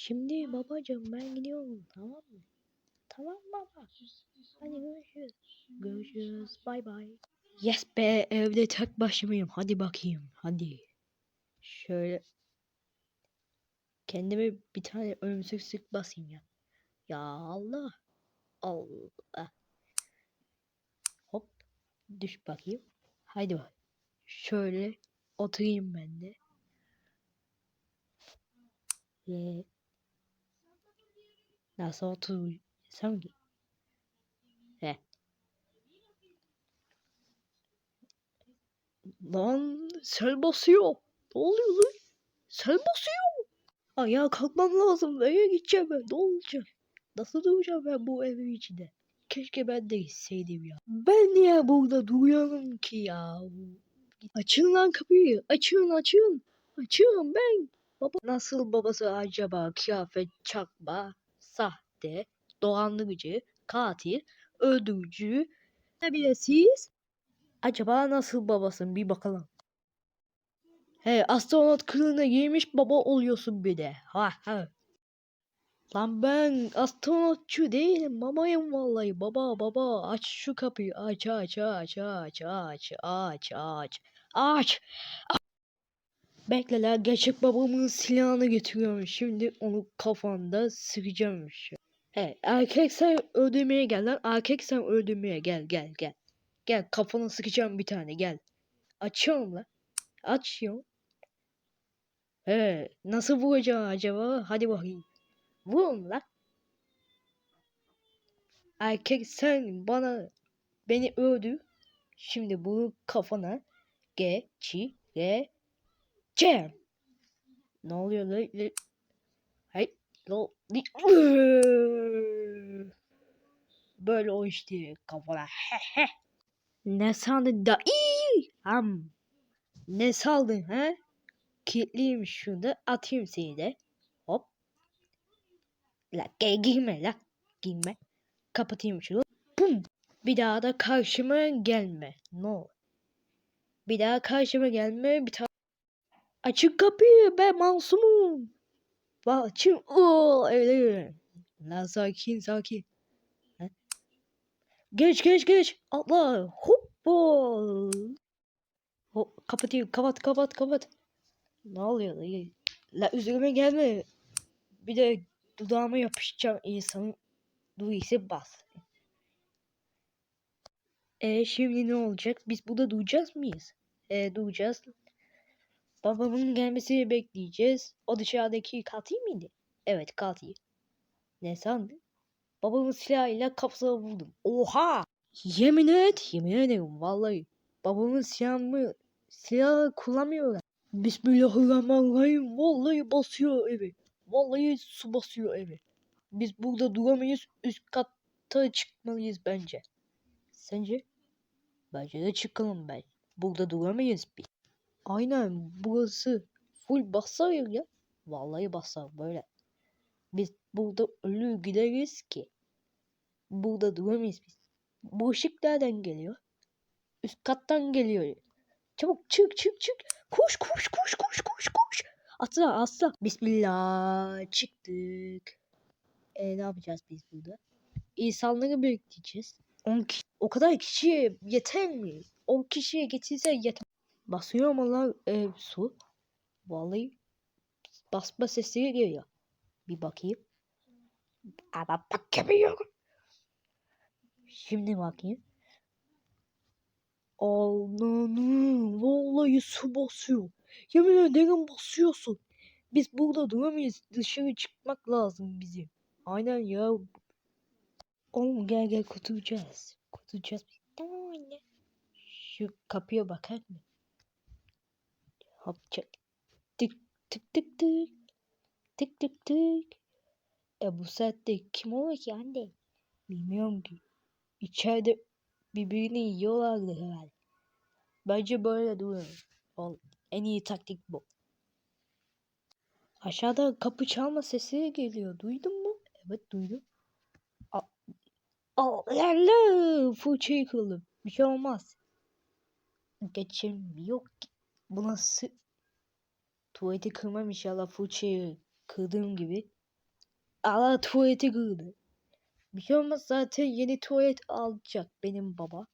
Şimdi babacığım ben gidiyorum tamam mı? Tamam baba. Hadi görüşürüz. Görüşürüz. Bay bay. Yes be evde tek başımayım. Hadi bakayım. Hadi. Şöyle kendime bir tane ölümsüzlük basayım ya. Ya Allah. Allah. Hop. Düş bakayım. Haydi bak. Şöyle oturayım ben de. Ve nasıl oturursam ki? He. Lan sel basıyor. Ne oluyor lan? Sel basıyor. Ayağa kalkmam lazım. Nereye gideceğim ben? Ne olacak? Nasıl duracağım ben bu evin içinde? Keşke ben de gitseydim ya. Ben niye burada duruyorum ki ya? Açın lan kapıyı. Açın açın. Açın ben. Baba nasıl babası acaba kıyafet çakma, sahte, dolandırıcı, katil, öldürücü ne bilesiz? Acaba nasıl babasın bir bakalım. He astronot kılığına giymiş baba oluyorsun bir de. Ha ha. Lan ben astronotçu değilim babayım vallahi baba baba aç şu kapıyı aç aç aç aç aç aç aç aç Bekle la gerçek babamın silahını getiriyorum şimdi onu kafanda sıkacağım. He erkek sen öldürmeye gel lan erkek sen öldürmeye gel gel gel. Gel kafana sıkacağım bir tane gel. Açıyorum lan. Açıyorum. He nasıl vuracağım acaba hadi bakayım. Vurun lan. Erkek sen bana beni öldür. Şimdi bunu kafana geçireceğim. Ne oluyor lan? li- Böyle o işte kafana. ne sandın da iyi. Ham. Ne saldın ha? Kilitliyim şurada atayım seni de. Hop. La gi- girme la. Girme. Kapatayım şunu. Bum. Bir daha da karşıma gelme. No. Bir daha karşıma gelme. Bir tane. Açın kapıyı ben masumum. Bak açın. Oo, evet. La sakin sakin. Geç geç geç. Atla. Hoppa. Hop, kapatayım. Kapat kapat kapat. Ne oluyor la? La üzerime gelme. Bir de dudağıma yapışacağım insanın duyusu bas. E şimdi ne olacak? Biz burada duyacağız mıyız? E duyacağız. Babamın gelmesini bekleyeceğiz. O dışarıdaki katil miydi? Evet katil. Ne sandın? Babamın silahıyla kafasına vurdum. Oha! Yemin et, yemin ederim vallahi. Babamın silahını silah kullanmıyorlar. Bismillahirrahmanirrahim. Vallahi basıyor evi. Vallahi su basıyor evi. Biz burada duramayız. Üst katta çıkmalıyız bence. Sence? Bence de çıkalım ben. Burada duramayız biz. Aynen burası full basar ya. Vallahi basar böyle. Biz burada ölür gideriz ki. Burada duramayız biz. Bu ışık nereden geliyor? Üst kattan geliyor. Çabuk çık çık çık. Koş koş koş koş koş koş. Atla atla. Bismillah çıktık. E ne yapacağız biz burada? İnsanları bekleyeceğiz. 10 kişi, o kadar kişiye yeter mi? 10 kişiye getirse yeter. Basıyor mu lan e, su? Vallahi basma sesleri geliyor. Bir bakayım. Ama bakamıyorum. Şimdi bakayım. Ananı vallahi su basıyor. Yemin ederim basıyorsun. Biz burada duramayız. Dışarı çıkmak lazım bizim. Aynen ya. Oğlum gel gel kurtulacağız. Kurtulacağız. Şu kapıya bakar mı? Çek. Tık tık tık tık. Tık tık tık. E bu saatte kim olur ki anne? Bilmiyorum ki. İçeride birbirini yiyorlardı herhalde. Bence böyle durun. En iyi taktik bu. Aşağıda kapı çalma sesi geliyor. Duydun mu? Evet duydum. Al yerle fırçayı kırıldı. Bir şey olmaz. Geçim yok ki. Bu nasıl? Tuvaleti kırmam inşallah fırçayı kırdığım gibi. Allah tuvaleti kırdı. Bir şey olmaz zaten yeni tuvalet alacak benim baba.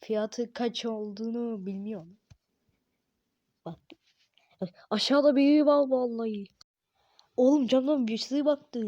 Fiyatı kaç olduğunu bilmiyorum. Bak. Aşağıda biri var vallahi. Oğlum camdan birisi baktı.